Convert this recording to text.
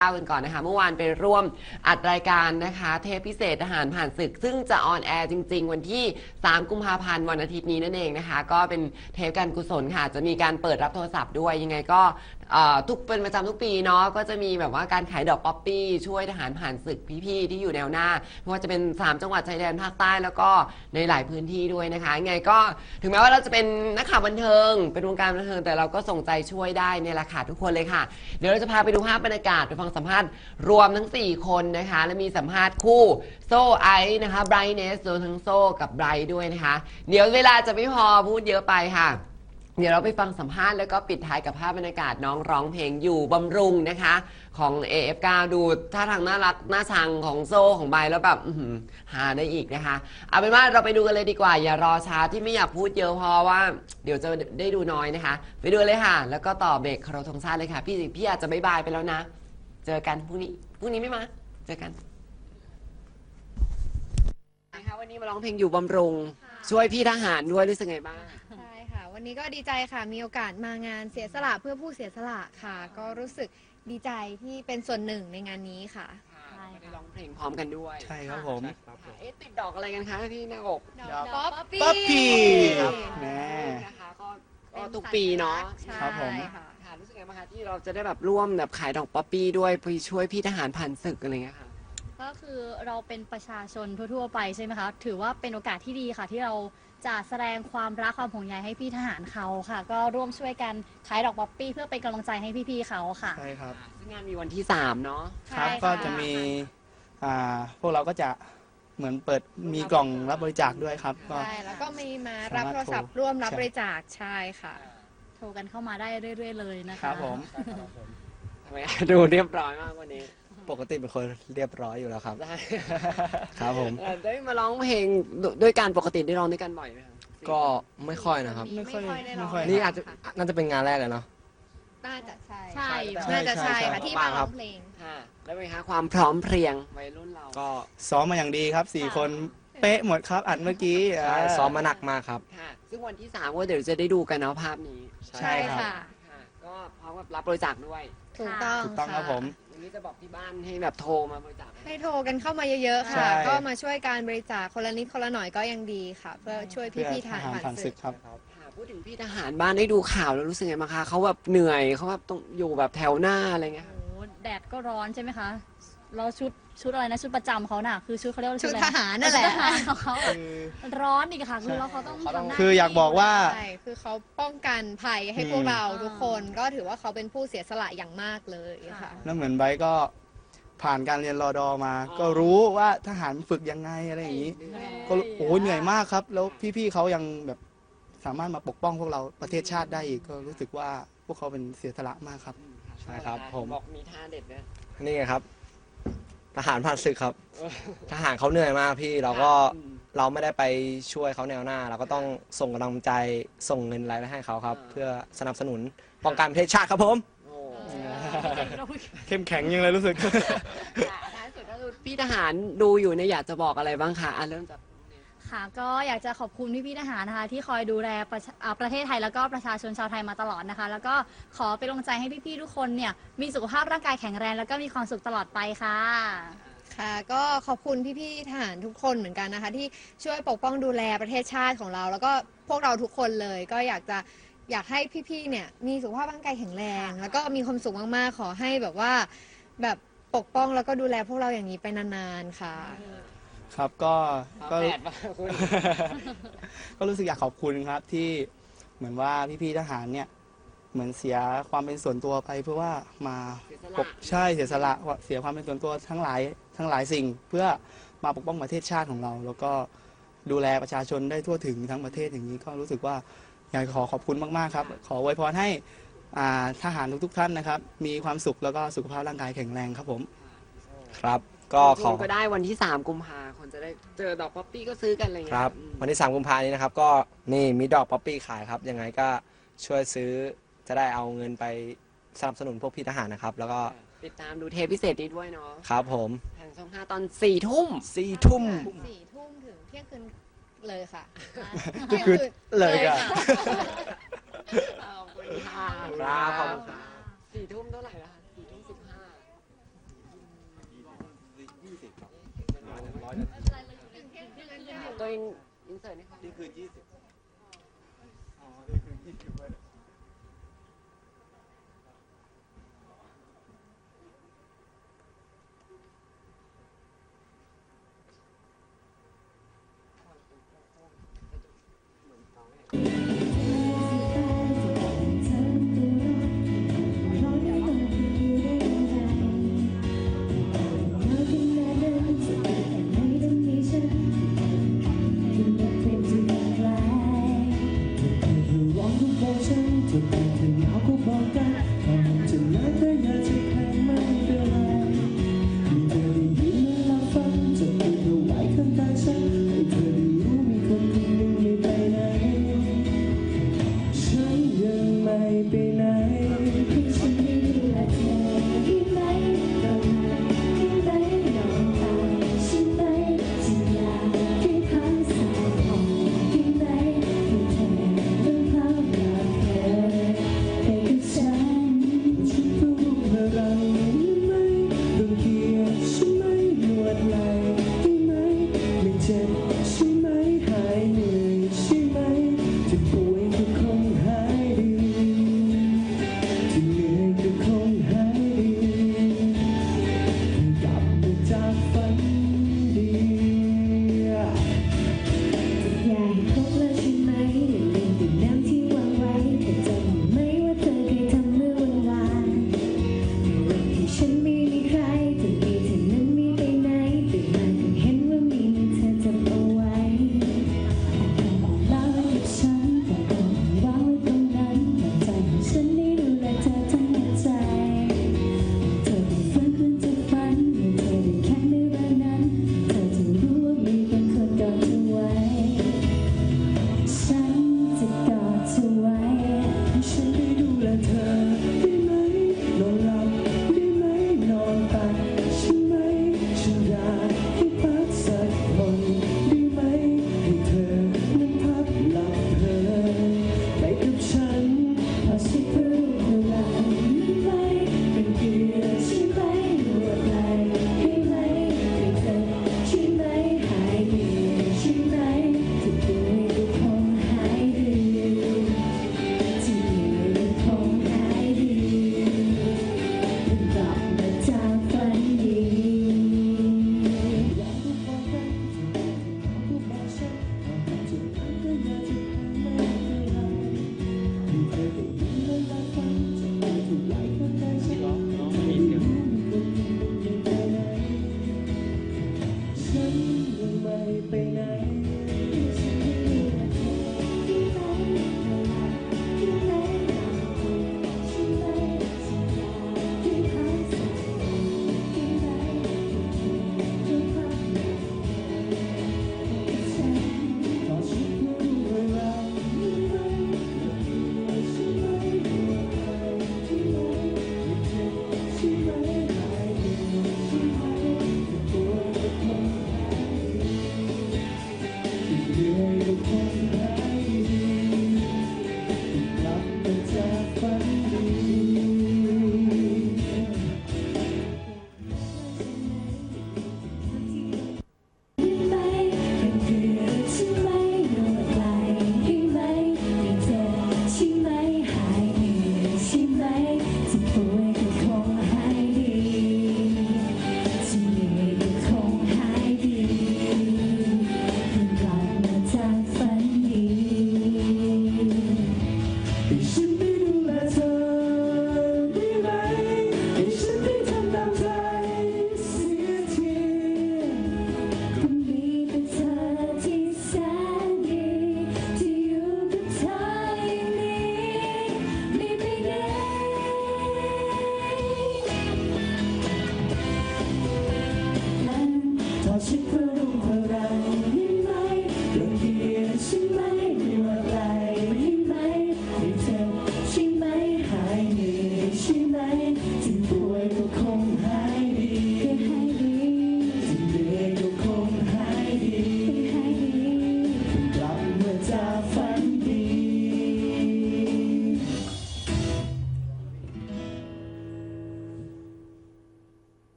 ก้ากันก่อนนะคะเมื่อวานไปร่วมอัดรายการนะคะ เทปพิเศษทหารผ่านศึก ซึ่งจะออนแอร์จริง ๆ วันที่ 3 กุมภาพันธ์วันอาทิตย์นี้นั่นเองนะคะ ก็เป็นเทปการกุศลค่ะ จะมีการเปิดรับโทรศัพท์ด้วยยังไงก็ อ่อทุกเป็นประจำทุกปีเนาะก็จะมีแบบว่าการขายดอกป๊อปปี้ช่วยทหารผ่านศึกพี่ๆที่อยู่แนวหน้าไม่ว่าจะเป็น3จังหวัดชายแดนภาคใต้แล้วก็ในหลายพื้นที่ด้วยนะคะไงก็ถึงแม้ว่าเราจะเป็นนักข่าวบันเทิง เป็นวงการบันเทิงแต่เราก็ส่งใจช่วยได้เนี่ยแหละค่ะทุกคนเลยค่ะ เดี๋ยวเราจะพาไปดูภาพบรรยากาศไปฟังสัมภาษณ์รวมทั้ง 4 คนนะคะ และมีสัมภาษณ์คู่โซ่ไอซ์นะคะไบรท์เนสรวมทั้งโซ่กับไบรท์ด้วยนะคะ เดี๋ยวเวลาจะไม่พอพูดเยอะไปค่ะ เดี๋ยวเราไปฟังสัมภาษณ์แล้วก็ปิดท้ายกับภาพบรรยากาศน้องร้องเพลงอยู่บำรุงนะคะ ของ AF9 ดูท่าทางน่ารักน่าชังของโซ่ของไบร์ทแล้วแบบอื้อหือหาได้อีกนะคะ เอาเป็นว่าเราไปดูกันเลยดีกว่า อย่ารอช้าที่ไม่อยากพูดเยอะเพราะว่า เดี๋ยวจะได้ดูน้อยนะคะ ไปดูเลยค่ะ แล้วก็ต่อเบรกเคารพธงชาติเลยค่ะ พี่พี่อาจจะบายบายไปแล้วนะ เจอกันพรุ่งนี้พรุ่งนี้ไม่มา เจอกันนะคะวันนี้มาร้องเพลงอยู่บำรุง ช่วยพี่ทหารด้วยรู้สึกไงบ้างใช่ค่ะ วันนี้ก็ดีใจค่ะ มีโอกาสมางานเสียสละเพื่อผู้เสียสละค่ะ ก็รู้สึกดีใจที่เป็นส่วนหนึ่งในงานนี้ค่ะค่ะก็ได้ร้องเพลงพร้อมกันด้วยใช่ครับผมค่ะเอ๊ะติดดอกอะไรกันคะที่หน้าอกดอกป๊อปป๊ปี้อปปี้ครับแหม นะคะก็ก็ทุกปีเนาะใช่ครับผม ค่ะ ค่ะรู้สึกไงบ้างคะที่เราจะได้แบบร่วมแบบขายดอกป๊อปปี้ด้วยไปช่วยพี่ทหารผ่านศึกอะไรเงี้ยค่ะ ก็คือเราเป็นประชาชนทั่วๆไปใช่ไหมคะ ถือว่าเป็นโอกาสที่ดีค่ะ ที่เราจะแสดงความรักความห่วงใยให้พี่ทหารเขาค่ะ ก็ร่วมช่วยกันขายดอกป๊อปปี้เพื่อเป็นกำลังใจให้พี่ๆเขาค่ะ ใช่ครับ ซึ่งงานมีวันที่3เนาะ ครับใช่ค่ะก็จะมีอ่าพวกเราก็จะเหมือนเปิดมีกล่องรับบริจาคด้วยครับก็ ใช่แล้วก็มีมารับสามารถโทรศัพท์โทรร่วมรับใช่ บริจาคใช่ค่ะ โทรกันเข้ามาได้เรื่อย ๆ เลยนะคะ ครับผม ทำไมดูเรียบร้อยมากวันนี้ ปกติเป็นคนเรียบร้อยอยู่แล้วครับ ได้ครับผม เอ่อได้มาร้องเพลงด้วยกันปกติได้ร้องด้วยกันบ่อยไหมคะก็ไม่ค่อยนะครับ ไม่ค่อยไม่ค่อยได้ร้องไม่ค่อยนี่อาจจะค่ะน่าจะเป็นงานแรกเลยเนาะ น่าจะใช่ใช่ น่าจะใช่ใช่ ค่ะที่ใช่มาร้องเพลง ค่ะแล้วเป็นไงคะความพร้อมเพรียงวัยรุ่นเราก็ซ้อมมาอย่างดีครับสี่คนเป๊ะหมดครับ อัดเมื่อกี้ใช่า ซ้อมมาหนักมากครับ ค่ะ ซึ่งวันที่3ก็เดี๋ยวจะได้ดูกันเนาะภาพนี้ใช่ครับค่ะ ค่ะ ก็พร้อมกับรับบริจาคด้วย ถูกต้องถูกต้องครับะผม วันนี้จะบอกที่บ้านให้แบบโทรมาบริจาค ให้โทรกันเข้ามาเยอะๆใช่ค่ะก็มาช่วยการบริจาคคนละนิดคนละหน่อยก็ยังดีค่ะ เพื่อช่วยเพื่อพี่ๆททหารหารผ่าผ่านนศึศึกกครับ ค่ะพูดถึงพี่ทหารบ้านได้ดูข่าวแล้วรู้สึกไงบ้างคะเขาแบบเหนื่อยเขาแบบต้องอยู่แบบแถวหน้าอะไรเงี้ยโอ้โหแดดก็ร้อนใช่ไหมคะ เราชุด ชุดอะไรนะชุดประจำเขาน่ะคือชุดเขาเรียกว่าชุดอะไรทหารนั่นแหละ ชุดทหารของเขาคือ ร้อนอีกค่ะคือเราเขาต้องเขาต้องทำหน้คืออยากบอกว่า ใช่คือเขาป้องกันภัยให้อืมพวกเราทุกคนก็ถือว่าเขาเป็นผู้เสียสละอย่างมากเลยค่ะ แล้วเหมือนไบร์ทก็ผ่านการเรียนรอดอมา ก็รู้ว่าทหารฝึกยังไงอะไรอย่างนี้ ก็รู้โอ้ยเหนื่อยมากครับ แล้วพี่ๆเขายังแบบสามารถมาปกป้องพวกเราประเทศชาติได้อีกก็รู้สึกว่าพวกเขาเป็นเสียสละมากครับ ใช่ครับผม บอกมีท่าเด็ดด้วยนี่ไงครับ ทหารผ่านศึกครับ ทหารเขาเหนื่อยมากพี่เราก็อืม เราไม่ได้ไปช่วยเขาแนวหน้า เราก็ต้องส่งกำลังใจส่งเงินอะไรไปให้เขาครับ อ่า เพื่อสนับสนุนป้องกันประเทศชาติครับผม โอ้เข้มแข็งยังเลยรู้สึก ค่ะท้ายสุดก็คือพี่ทหารดูอยู่เนี่ยอยากจะบอกอะไรบ้างคะอะเริ่มจาก ค่ะ ก็อยากจะขอบคุณพี่ๆทหารนะคะ ที่คอยดูแลประชาอ่าประเทศไทยแล้วก็ประชาชนชาวไทยมาตลอดนะคะ แล้วก็ขอเป็นกำลังใจให้พี่ๆทุกคนเนี่ยมีสุขภาพร่างกายแข็งแรงแล้วก็มีความสุขตลอดไปค่ะ ค่ะ ก็ขอบคุณพี่ๆทหารทุกคนเหมือนกันนะคะ ที่ช่วยปกป้องดูแลประเทศชาติของเรา แล้วก็พวกเราทุกคนเลย ก็อยากจะอยากให้พี่ๆเนี่ยมีสุขภาพร่างกายแข็งแรง แล้วก็มีความสุขมากๆขอให้แบบว่า แบบปกป้องแล้วก็ดูแลพวกเราอย่างนี้ไปนานๆค่ะ ครับก็ก็ แปดป่ะคุณ ก็รู้สึกอยากขอบคุณครับที่เหมือนว่าพี่ๆทหารเนี่ย เหมือนเสียความเป็นส่วนตัวไปเพื่อว่ามาเสียสปละกใช่เสียสละเสียความเป็นส่วนตัวทั้งหลายทั้งหลายสิ่ง เพื่อมาปกป้องประเทศชาติของเรา แล้วก็ดูแลประชาชนได้ทั่วถึงทั้งประเทศอย่างนี้ก็รู้สึกว่าอยากขอขอบคุณมากๆครับ ขออวยพรให้อ่าทหารทุกๆท่านนะครับ มีความสุขแล้วก็สุขภาพร่างกายแข็งแรงครับผม ครับ ก็ขอ คุณก็ได้วันที่3กุมภา คนจะได้เจอดอกป๊อปปี้ก็ซื้อกันอะไรเงี้ยครับอืมวันที่3กุมภาพันธ์นี้นะครับ ก็นี่มีดอกป๊อปปี้ขายครับ ยังไงก็ช่วยซื้อจะได้เอาเงินไปสนับสนุนพวกพี่ทหารนะครับ แล้วก็ติดตามดูเทปพิเศษนี้ด้วยเนาะครับผมทางช่อง5ตอน4ทุ่ม สี่ทุ่ม สี่ทุ่มถึงเที่ยงคืนเลยค่ะ ก็คือเลยอะขอบคุณค่ะครับขอบคุณครับ สี่ทุ่มเท่าไหร่นะคะ ตัวอินเสิร์ตนี่ค่ะ นี่คือยี่บอ๋อ นี่คือยี่สิบ to be